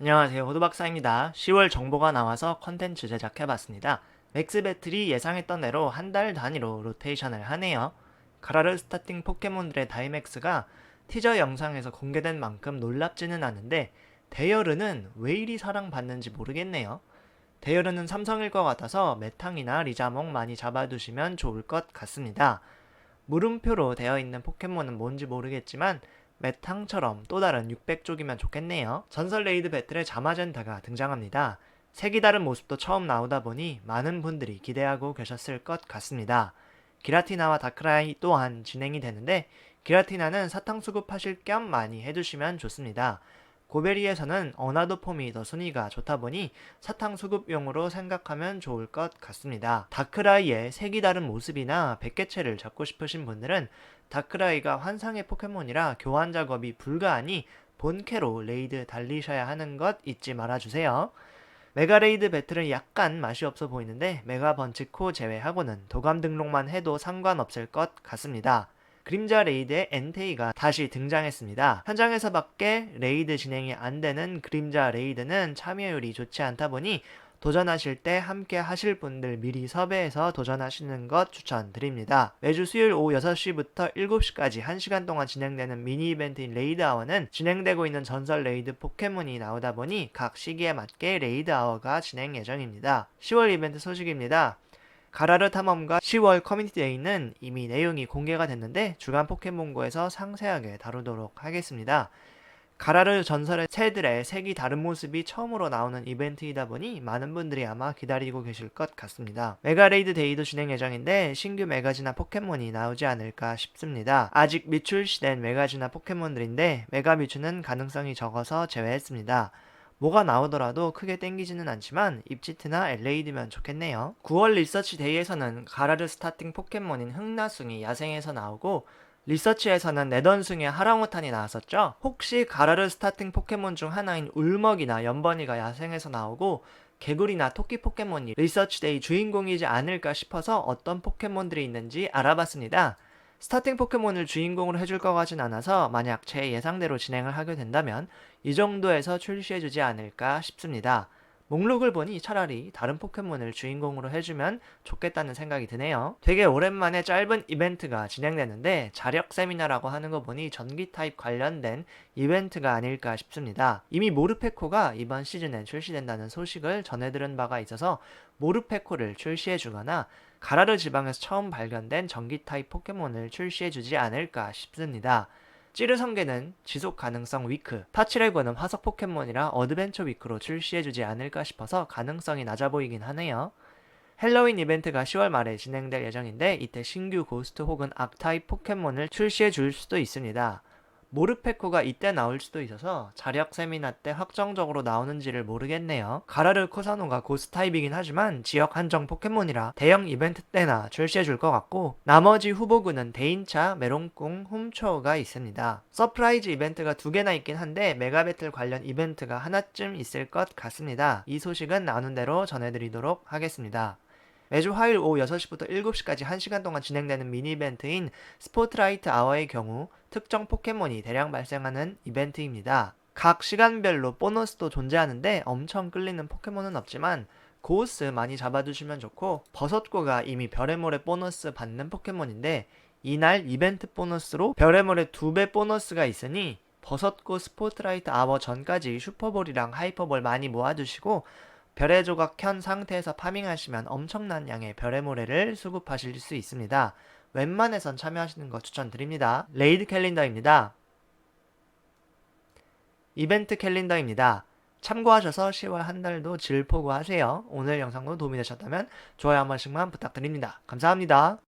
안녕하세요 호두박사입니다. 10월 정보가 나와서 컨텐츠 제작해봤습니다. 맥스 배틀이 예상했던 대로 한 달 단위로 로테이션을 하네요. 가라르 스타팅 포켓몬들의 다이맥스가 티저 영상에서 공개된 만큼 놀랍지는 않은데 대여르는 왜 이리 사랑받는지 모르겠네요. 대여르는 삼성일 것 같아서 메탕이나 리자몽 많이 잡아두시면 좋을 것 같습니다. 물음표로 되어 있는 포켓몬은 뭔지 모르겠지만 메탕처럼 또 다른 600쪽이면 좋겠네요. 전설 레이드 배틀에 자마젠타가 등장합니다. 색이 다른 모습도 처음 나오다 보니 많은 분들이 기대하고 계셨을 것 같습니다. 기라티나와 다크라이 또한 진행이 되는데 기라티나는 사탕 수급하실 겸 많이 해두시면 좋습니다. 고베리에서는 어나더 폼이 더 순위가 좋다 보니 사탕 수급용으로 생각하면 좋을 것 같습니다. 다크라이의 색이 다른 모습이나 백개체를 잡고 싶으신 분들은 다크라이가 환상의 포켓몬이라 교환 작업이 불가하니 본캐로 레이드 달리셔야 하는 것 잊지 말아주세요. 메가레이드 배틀은 약간 맛이 없어 보이는데 메가 번치코 제외하고는 도감 등록만 해도 상관없을 것 같습니다. 그림자 레이드의 엔테이가 다시 등장했습니다. 현장에서밖에 레이드 진행이 안 되는 그림자 레이드는 참여율이 좋지 않다 보니 도전하실 때 함께 하실 분들 미리 섭외해서 도전하시는 것 추천드립니다. 매주 수요일 오후 6시부터 7시까지 1시간 동안 진행되는 미니 이벤트인 레이드 아워는 진행되고 있는 전설 레이드 포켓몬이 나오다 보니 각 시기에 맞게 레이드 아워가 진행 예정입니다. 10월 이벤트 소식입니다. 가라르 탐험과 10월 커뮤니티 데이는 이미 내용이 공개가 됐는데 주간 포켓몬고에서 상세하게 다루도록 하겠습니다. 가라르 전설의 새들의 색이 다른 모습이 처음으로 나오는 이벤트이다 보니 많은 분들이 아마 기다리고 계실 것 같습니다. 메가레이드 데이도 진행 예정인데 신규 메가지나 포켓몬이 나오지 않을까 싶습니다. 아직 미출시된 메가지나 포켓몬들인데 메가 미추는 가능성이 적어서 제외했습니다. 뭐가 나오더라도 크게 땡기지는 않지만 입지트나 엘레이드면 좋겠네요. 9월 리서치 데이에서는 가라르 스타팅 포켓몬인 흑나숭이 야생에서 나오고 리서치에서는 네던숭의 하랑우탄이 나왔었죠. 혹시 가라르 스타팅 포켓몬 중 하나인 울먹이나 연번이가 야생에서 나오고 개구리나 토끼 포켓몬이 리서치 데이 주인공이지 않을까 싶어서 어떤 포켓몬들이 있는지 알아봤습니다. 스타팅 포켓몬을 주인공으로 해줄 것 같진 않아서 만약 제 예상대로 진행을 하게 된다면 이 정도에서 출시해주지 않을까 싶습니다. 목록을 보니 차라리 다른 포켓몬을 주인공으로 해주면 좋겠다는 생각이 드네요. 되게 오랜만에 짧은 이벤트가 진행되는데 자력 세미나라고 하는 거 보니 전기 타입 관련된 이벤트가 아닐까 싶습니다. 이미 모르페코가 이번 시즌에 출시된다는 소식을 전해들은 바가 있어서 모르페코를 출시해주거나 가라르 지방에서 처음 발견된 전기 타입 포켓몬을 출시해주지 않을까 싶습니다. 찌르성게는 지속 가능성 위크, 타치레고는 화석 포켓몬이라 어드벤처 위크로 출시해주지 않을까 싶어서 가능성이 낮아 보이긴 하네요. 헬로윈 이벤트가 10월 말에 진행될 예정인데 이때 신규 고스트 혹은 악타입 포켓몬을 출시해 줄 수도 있습니다. 모르페코가 이때 나올 수도 있어서 자력 세미나 때 확정적으로 나오는지를 모르겠네요. 가라르 코사노가 고스 타입이긴 하지만 지역 한정 포켓몬이라 대형 이벤트 때나 출시해 줄 것 같고 나머지 후보군은 대인차, 메롱꿍, 훔초가 있습니다. 서프라이즈 이벤트가 두 개나 있긴 한데 메가배틀 관련 이벤트가 하나쯤 있을 것 같습니다. 이 소식은 나눈 대로 전해드리도록 하겠습니다. 매주 화요일 오후 6시부터 7시까지 1시간 동안 진행되는 미니 이벤트인 스포트라이트 아워의 경우 특정 포켓몬이 대량 발생하는 이벤트입니다. 각 시간별로 보너스도 존재하는데 엄청 끌리는 포켓몬은 없지만 고우스 많이 잡아두시면 좋고 버섯고가 이미 별의 모래 보너스 받는 포켓몬인데 이날 이벤트 보너스로 별의 모래 2배 보너스가 있으니 버섯고 스포트라이트 아워 전까지 슈퍼볼이랑 하이퍼볼 많이 모아두시고 별의 조각 켠 상태에서 파밍하시면 엄청난 양의 별의 모래를 수급하실 수 있습니다. 웬만해선 참여하시는 거 추천드립니다. 레이드 캘린더입니다. 이벤트 캘린더입니다. 참고하셔서 10월 한 달도 질포고 하세요. 오늘 영상도 도움이 되셨다면 좋아요 한 번씩만 부탁드립니다. 감사합니다.